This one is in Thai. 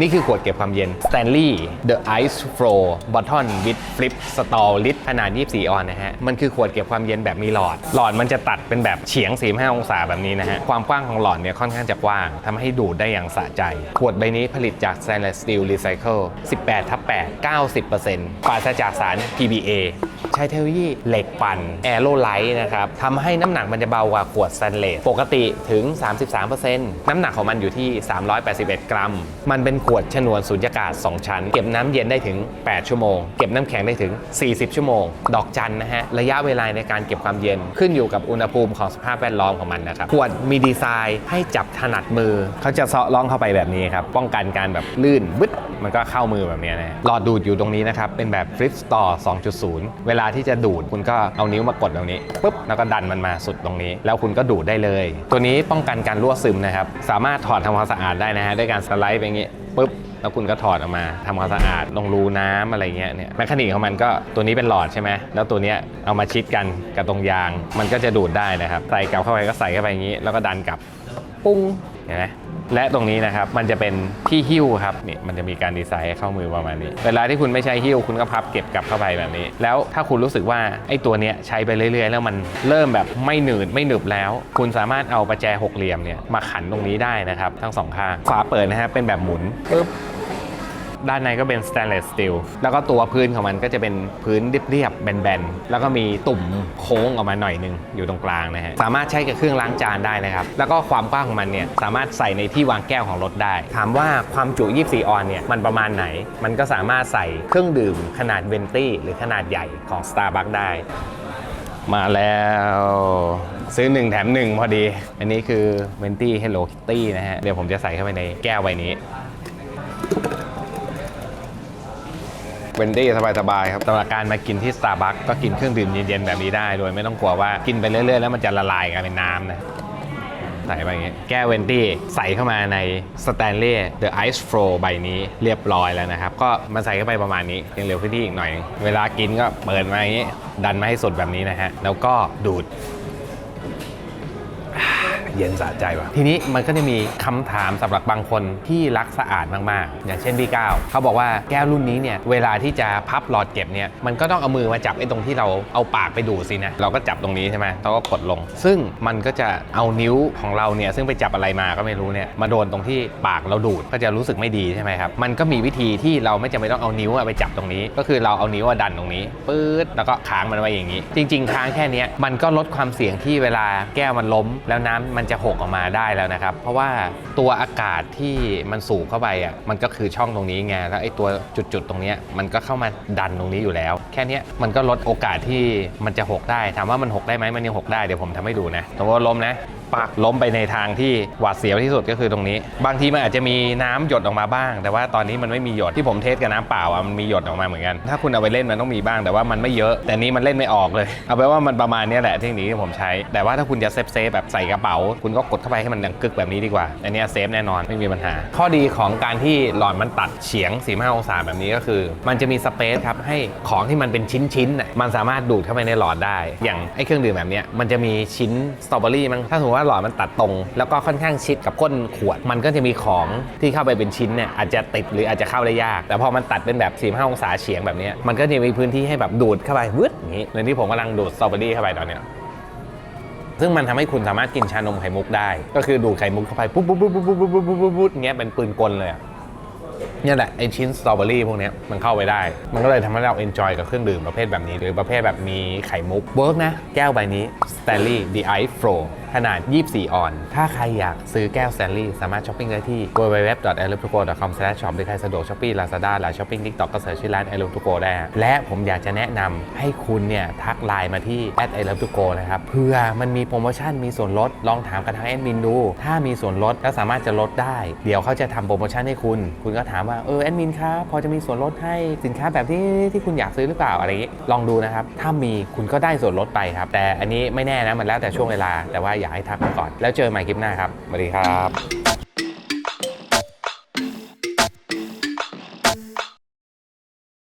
นี่คือขวดเก็บความเย็น Stanley The Ice Flow Bottle with Flip Stall Lid ขนาด 24 ออนนะฮะ มันคือขวดเก็บความเย็นแบบมีหลอด หลอดมันจะตัดเป็นแบบเฉียง 45 องศาแบบนี้นะฮะ ความกว้างของหลอดเนี่ยค่อนข้างจะกว้างทำให้ดูดได้อย่างสะใจ ขวดใบนี้ผลิตจาก Stainless Steel Recycle 18ทับ8 90%ปราศจากสาร PBA ช้เทคโนโลยีเหล็กปั่นแอโรไลท์นะครับทำให้น้ำหนักมันจะเบากว่าขวดสแตนเลสปกติถึง 33%น้ำหนักของมันอยู่ที่ 381 กรัม มันเป็นขวดชนวนสุญญากาศ 2 ชั้น เก็บน้ำเย็นได้ถึง 8 ชั่วโมง เก็บน้ำแข็งได้ถึง 40 ชั่วโมง ดอกจันนะฮะ ระยะเวลาในการเก็บความเย็นขึ้นอยู่กับอุณหภูมิของสภาพแวดล้อมของมันนะครับ ขวดมีดีไซน์ให้จับถนัดมือ เขาจะเซาะล่องเข้าไปแบบนี้ครับ ป้องกันการแบบลื่นบึ๊ด มันก็เข้ามือแบบนี้นะหลอดดูดอยู่ตรงนี้นะครับ เป็นแบบ Flip Store 2.0 เวลาที่จะดูดคุณก็เอานิ้วมากดตรงนี้ปุ๊บแล้วก็ดันมันมาสุดตรงนี้ แล้วคุณก็ดูดได้เลย ตัวนี้ป้องกันการรั่วซึมนะครับ สามารถถอดทำความสะอาดได้นะฮะด้วยการสไลด์ไปอย่างงี้ปุ๊บแล้วคุณก็ถอดออกมาทำความสะอาดลงรูน้ำอะไรเงี้ยเนี่ยแมคานิกของมันก็ตัวนี้เป็นหลอดใช่ไหมแล้วตัวเนี้ยเอามาชิดกันกับตรงยาง มันก็จะดูดได้นะครับใส่กลับเข้าไปก็ใส่เข้าไปอย่างนี้ แล้วก็ดันกลับปุ้ง เห็นไหมและตรงนี้นะครับมันจะเป็นที่หิ้วครับนี่มันจะมีการดีไซน์ให้เข้ามือประมาณนี้ เวลาที่คุณไม่ใช้หิ้วคุณก็พับเก็บกลับเข้าไปแบบนี้ แล้วถ้าคุณรู้สึกว่าไอ้ตัวเนี้ยใช้ไปเรื่อย ๆ แล้วมันเริ่มแบบไม่หนืดไม่หนึบแล้ว คุณสามารถเอาประแจหกเหลี่ยมเนี่ยมาขันตรงนี้ได้นะครับ ทั้งสองข้างฝาเปิดนะฮะเป็นแบบหมุนปึ๊บ ด้านในก็เป็น stainless steel แล้วก็ตัวพื้นของมันก็จะเป็นพื้นเรียบๆแบนๆ แล้วก็มีตุ่มโค้งออกมาหน่อยหนึงอยู่ตรงกลางนะฮะสามารถใช้กับเครื่องล้างจานได้นะครับ แล้วก็ความกว้างของมันเนี่ยสามารถใส่ในที่วางแก้วของรถได้ ถามว่าความจุ 24 ออนเนี่ยมันประมาณไหน มันก็สามารถใส่เครื่องดื่มขนาดเวนตี้หรือขนาดใหญ่ของ Starbucks ได้ มาแล้วซื้อ 1 แถม 1 พอดี อันนี้คือ Venti Hello Kitty นะฮะ เดี๋ยวผมจะใส่เข้าไปในแก้วใบนี้ วนดี้สบายๆครับสำหรับการมากินที่ Starbucks ก็กินเครื่องดื่มเย็นๆแบบนี้ได้ โดยไม่ต้องกลัวว่ากินไปเรื่อยๆ แล้วมันจะละลายกลายเป็นน้ำนะใส่ไปอย่างเงี้ยแก้วเวนตี้ใส่เข้ามาใน Stanley The Ice Flow ใบนี้เรียบร้อยแล้วนะครับ ก็มาใส่เข้าไปประมาณนี้ยังเหลือพื้นที่อีกหน่อย เวลากินก็เปิดมาอย่างงี้ ดันมาให้สุดแบบนี้นะฮะแล้วก็ดูด เย็นสะใจว่ะทีนี้มันก็จะมีคำถามสำหรับบางคนที่รักสะอาดมากๆ อย่างเช่นพี่ก้าวเขาบอกว่าแก้วรุ่นนี้เนี่ยเวลาที่จะพับหลอดเก็บเนี่ยมันก็ต้องเอามือมาจับไอ้ตรงที่เราเอาปากไปดูดสินะเราก็จับตรงนี้ใช่ไหมเราก็กดลง ซึ่งมันก็จะเอานิ้วของเราเนี่ยซึ่งไปจับอะไรมาก็ไม่รู้เนี่ยมาโดนตรงที่ปากเราดูดก็จะรู้สึกไม่ดีใช่ไหมครับมันก็มีวิธีที่เราไม่จำเป็นต้องเอานิ้วไปจับตรงนี้ ก็คือเราเอานิ้วดันตรงนี้ปื๊ดแล้วก็ค้างมันไว้อย่างนี้ จริง ๆ ค้างแค่นี้มันก็ลดความเสี่ยงที่เวลาแก้วมันล้มแล้วน้ำมันันจะหกออกมาได้แล้วนะครับ เพราะว่าตัวอากาศที่มันสูบเข้าไปอะมันก็คือช่องตรงนี้ไงแล้วไอ้ตัวจุดๆตรงนี้มันก็เข้ามาดันตรงนี้อยู่แล้ว แค่นี้มันก็ลดโอกาสที่มันจะหกได้ถามว่ามันหกได้ไหมมันยังหกได้เดี๋ยวผมทำให้ดูนะสมมติว่าล้มนะปักล้มไปในทางที่หวาดเสียวที่สุดก็คือตรงนี้ บางทีมันอาจจะมีน้ำหยดออกมาบ้าง แต่ว่าตอนนี้มันไม่มีหยดที่ผมเทสกับน้ำเปล่าอะมันมีหยดออกมาเหมือนกัน ถ้าคุณเอาไปเล่นมันต้องมีบ้างแต่ว่ามันไม่เยอะ แต่นี้มันเล่นไม่ออกเลย เอาไปว่ามันประมาณนี้แหละเทคนิคที่ผมใช้ แต่ว่าถ้าคุณจะเซฟเซฟแบบใส่กระเป๋าคุณก็กดเข้าไปให้มันดังกึกแบบนี้ดีกว่า อันนี้เซฟแน่นอนไม่มีปัญหา ข้อดีของการที่หลอดมันตัดเฉียง 45 องศาแบบนี้ก็คือ มันจะมีสเปซครับให้ของที่มันเป็นชิ้นๆน่ะมันสามารถดูดเข้าไปในหลอดได้ อย่างไอ้เครื่องดื่มแบบนี้มันจะมีชิ้นสตรอเบอรี่มั้งถ้าสมมติว่าหลอดมันตัดตรง แล้วก็ค่อนข้างชิดกับก้นขวด มันก็จะมีของที่เข้าไปเป็นชิ้นเนี่ยอาจจะติดหรืออาจจะเข้าได้ยาก แต่พอมันตัดเป็นแบบ 45 องศาเฉียงแบบนี้มันก็จะมีพื้นที่ให้แบบดูดเข้าไปวืดอย่างนี้เหมือนที่ผมกำลังดูดสตรอเบอรี่เข้าไปตอนเนี้ย ซึ่งมันทำให้คุณสามารถกินชานมไข่มุกได้ ก็คือดูดไข่มุกเข้าไปปุ๊บปุ๊บปุ๊บปุ๊บปุ๊บปุ๊บปุ๊บปุ๊บปุ๊บอย่างเงี้ยเป็นปืนกลเลยเนี่ยแหละไอชิ้นสตรอเบอรี่พวกนี้มันเข้าไปได้ มันก็เลยทำให้เราเอนจอยกับเครื่องดื่มประเภทแบบนี้ หรือประเภทแบบมีไข่มุกเวิร์กนะ แก้วใบนี้ Stanley The Ice Flow ขนาด 24 ออน ถ้าใครอยากซื้อแก้ว Stanley สามารถช้อปปิ้งได้ที่ www.eleptogo.com/ shopee lazada และ shopping tiktok ก็เสิร์ชชื่อร้าน e l e p t o g o ได้ และผมอยากจะแนะนำให้คุณเนี่ยทักไลน์มาที่ e l e p t o g o นะครับเพื่อมันมีโปรโมชั่นมีส่วนลดลองถามกันทางแอดมินดู ถ้ามีส่วนลดแล้วสามารถจะลดได้ เดี๋ยวเขาจะทำโปรโมชั่นให้คุณ คุณก็ถามว่าเออแอดมินครับพอจะมีส่วนลดให้สินค้าแบบที่ที่คุณอยากซื้อหรือเปล่าอะไรอย่างงี้ลองดูนะครับถ้ามีคุณก็ได้ส่วนลดไปครับแต่อันนี้ไม่แน่นะมันแล้วแต่ช่วงเวลาแต่ว่าอยากให้ทักมาก่อน แล้วเจอกันใหม่คลิปหน้าครับสวัสดีครับ